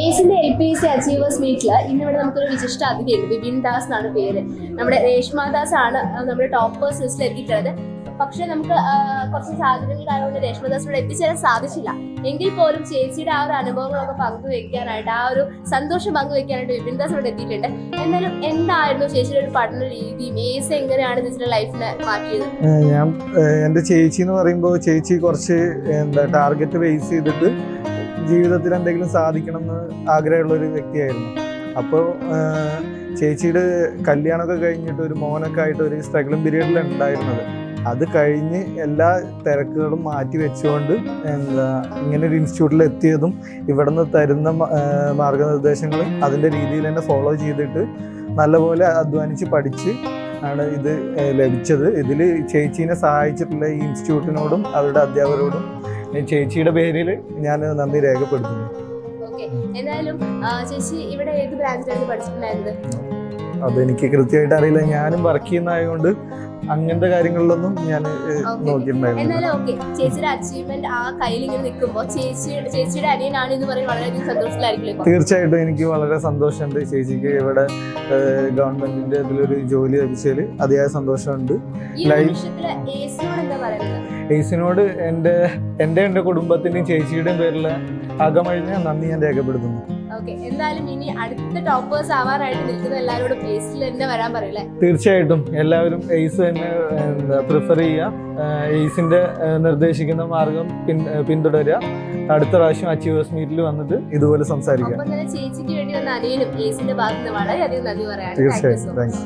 ഏസിന്റെ L P C achievers മീറ്റിൽ ഇന്നിവിടെ നമുക്കൊരു വിശിഷ്ട അതിഥിയുണ്ട്. ബിബിൻ ദാസ് എന്നാണ് പേര്. നമ്മുടെ രേഷ്മ ദാസ് ആണ് നമ്മുടെ ടോപ്പേഴ്സ് ലിസ്റ്റിൽ എത്തിയിട്ടുള്ളത്. പക്ഷെ നമുക്ക് കുറച്ച് സാഹചര്യങ്ങൾ കാരണം രേഷ്മദാസ് ഇവിടെ എത്തിച്ചേരാൻ സാധിച്ചില്ല. എങ്കിൽ പോലും ചേച്ചിയുടെ ആ ഒരു അനുഭവങ്ങളൊക്കെ പങ്കുവെക്കാനായിട്ട് ആ ഒരു സന്തോഷം പങ്കുവെക്കാനായിട്ട് ബിബിൻ ദാസ് ഇവിടെ എത്തിയിട്ടുണ്ട്. എന്നാലും എന്തായിരുന്നു ചേച്ചിയുടെ ഒരു പഠന രീതിയും ഏസ് എങ്ങനെയാണ് ചേച്ചിയുടെ ലൈഫിനെ മാറ്റിയത്? ഞാൻ എന്റെ ചേച്ചി എന്ന് പറയുമ്പോൾ ചേച്ചി കുറച്ച് എന്താ ടാർഗറ്റ് ബേസ് ചെയ്തിട്ട് ജീവിതത്തിൽ എന്തെങ്കിലും സാധിക്കണം എന്ന് ആഗ്രഹമുള്ള ഒരു വ്യക്തിയായിരുന്നു. അപ്പോൾ ചേച്ചിയുടെ കല്യാണമൊക്കെ കഴിഞ്ഞിട്ട് ഒരു മോനൊക്കെ ആയിട്ട് ഒരു സ്ട്രഗിളിംഗ് പീരീഡിലാണ് ഉണ്ടായിരുന്നത്. അത് കഴിഞ്ഞ് എല്ലാ തിരക്കുകളും മാറ്റി വെച്ചുകൊണ്ട് എന്താ ഇങ്ങനെ ഒരു ഇൻസ്റ്റിറ്റ്യൂട്ടിൽ എത്തിയതും ഇവിടുന്ന് തരുന്ന മാർഗനിർദ്ദേശങ്ങൾ അതിന്റെ രീതിയിൽ തന്നെ ഫോളോ ചെയ്തിട്ട് നല്ലപോലെ അധ്വാനിച്ച് പഠിച്ച് ആണ് ഇത് ലഭിച്ചത്. ഇതിൽ ചേച്ചീനെ സഹായിച്ചിട്ടുള്ള ഈ ഇൻസ്റ്റിറ്റ്യൂട്ടിനോടും അവരുടെ അധ്യാപകരോടും ചേച്ചിയുടെ പേരിൽ ഞാൻ നന്ദി രേഖപ്പെടുത്തുന്നു. ഓക്കെ. എന്തായാലും ആ, ചേച്ചി ഇവിടെ ഏത് ബ്രാഞ്ചിലാണ് പഠിച്ചിട്ടുണ്ടായിരുന്നത്? അതെനിക്ക് കൃത്യമായിട്ട് അറിയില്ല. ഞാനും വർക്ക് ചെയ്യുന്നതായതുകൊണ്ട് അങ്ങനത്തെ കാര്യങ്ങളിലൊന്നും ഞാൻ. നോക്കിയിട്ടുണ്ടായിരുന്നു തീർച്ചയായിട്ടും എനിക്ക് വളരെ സന്തോഷമുണ്ട്. ചേച്ചിക്ക് ഇവിടെ ഗവൺമെന്റിന്റെ ഇതിലൊരു ജോലി ലഭിച്ചതിൽ അതിയായ സന്തോഷമുണ്ട്. എയ്സിനോട് എന്റെ എന്റെ എന്റെ കുടുംബത്തിന്റെയും ചേച്ചിയുടെയും പേരിൽ അകമഴിഞ്ഞ നന്ദി ഞാൻ രേഖപ്പെടുത്തുന്നു. ഓക്കെ എന്തായാലും ഇനി അടുത്ത ടോപ്പേഴ്സ് ആവാനായിട്ട് നിൽക്കുന്ന എല്ലാവരോടും എയ്സിൽ തന്നെ വരാൻ പറയില്ലേ തീർച്ചയായിട്ടും. എല്ലാവരും എയ്സ് തന്നെ എന്താ പ്രിഫർ ചെയ്യുക. എയ്സിന്റെ നിർദ്ദേശിക്കുന്ന മാർഗം പിന്തുടരുക. അടുത്ത പ്രാവശ്യം അച്ചീവേഴ്സ് മീറ്റിൽ വന്നിട്ട് ഇതുപോലെ സംസാരിക്കാം ചേച്ചിക്ക് വേണ്ടി വന്ന അനിയനും എയ്സിന്റെ ഭാഗത്ത് നിന്ന് വളരെയധികം നന്ദി പറയാം തീർച്ചയായും. താങ്ക്സ്